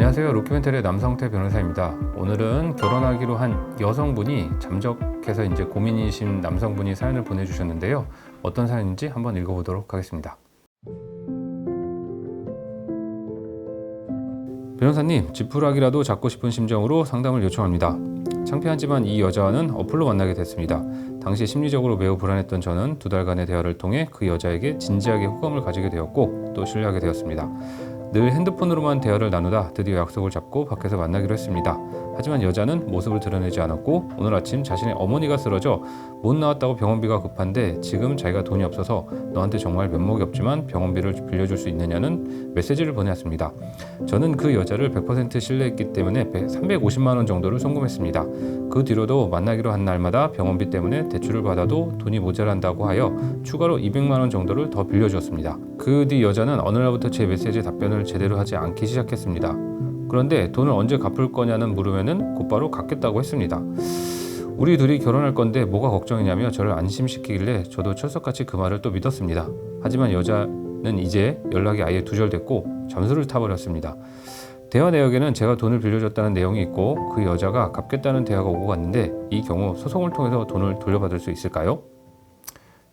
안녕하세요. 로큐멘터리의 남성태 변호사입니다. 오늘은 결혼하기로 한 여성분이 잠적해서 이제 고민이신 남성분이 사연을 보내주셨는데요. 어떤 사연인지 한번 읽어보도록 하겠습니다. 변호사님, 지푸라기라도 잡고 싶은 심정으로 상담을 요청합니다. 창피하지만 이 여자와는 어플로 만나게 됐습니다. 당시 심리적으로 매우 불안했던 저는 두 달간의 대화를 통해 그 여자에게 진지하게 호감을 가지게 되었고 또 신뢰하게 되었습니다. 늘 핸드폰으로만 대화를 나누다 드디어 약속을 잡고 밖에서 만나기로 했습니다. 하지만 여자는 모습을 드러내지 않았고 오늘 아침 자신의 어머니가 쓰러져 못 나왔다고 병원비가 급한데 지금 자기가 돈이 없어서 너한테 정말 면목이 없지만 병원비를 빌려줄 수 있느냐는 메시지를 보내왔습니다. 저는 그 여자를 100% 신뢰했기 때문에 350만 원 정도를 송금했습니다. 그 뒤로도 만나기로 한 날마다 병원비 때문에 대출을 받아도 돈이 모자란다고 하여 추가로 200만 원 정도를 더 빌려주었습니다. 그 뒤 여자는 어느 날부터 제 메시지 답변을 제대로 하지 않기 시작했습니다. 그런데 돈을 언제 갚을 거냐는 물으면은 곧바로 갚겠다고 했습니다. 우리 둘이 결혼할 건데 뭐가 걱정이냐며 저를 안심시키길래 저도 철석같이 그 말을 또 믿었습니다. 하지만 여자는 이제 연락이 아예 두절됐고 잠수를 타버렸습니다. 대화 내역에는 제가 돈을 빌려줬다는 내용이 있고 그 여자가 갚겠다는 대화가 오고 갔는데 이 경우 소송을 통해서 돈을 돌려받을 수 있을까요?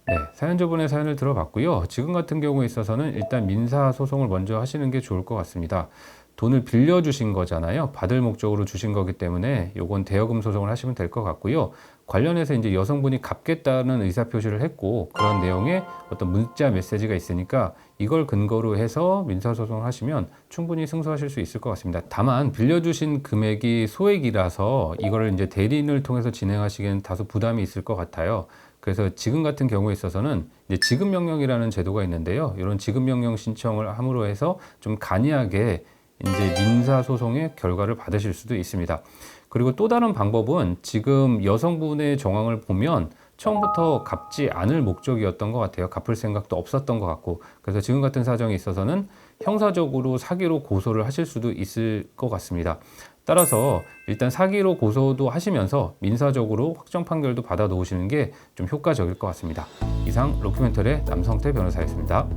네, 사연자분의 사연을 들어봤고요. 지금 같은 경우에 있어서는 일단 민사 소송을 먼저 하시는 게 좋을 것 같습니다. 돈을 빌려주신 거잖아요. 받을 목적으로 주신 거기 때문에 요건 대여금 소송을 하시면 될 것 같고요. 관련해서 이제 여성분이 갚겠다는 의사표시를 했고 그런 내용의 어떤 문자 메시지가 있으니까 이걸 근거로 해서 민사소송을 하시면 충분히 승소하실 수 있을 것 같습니다. 다만 빌려주신 금액이 소액이라서 이거를 이제 대리인을 통해서 진행하시기에는 다소 부담이 있을 것 같아요. 그래서 지금 같은 경우에 있어서는 이제 지급 명령이라는 제도가 있는데요. 이런 지급 명령 신청을 함으로 해서 좀 간이하게 이제 민사 소송의 결과를 받으실 수도 있습니다. 그리고 또 다른 방법은 지금 여성분의 정황을 보면 처음부터 갚지 않을 목적이었던 것 같아요. 갚을 생각도 없었던 것 같고. 그래서 지금 같은 사정에 있어서는 형사적으로 사기로 고소를 하실 수도 있을 것 같습니다. 따라서 일단 사기로 고소도 하시면서 민사적으로 확정 판결도 받아 놓으시는 게 좀 효과적일 것 같습니다. 이상 로큐멘터리의 남성태 변호사였습니다.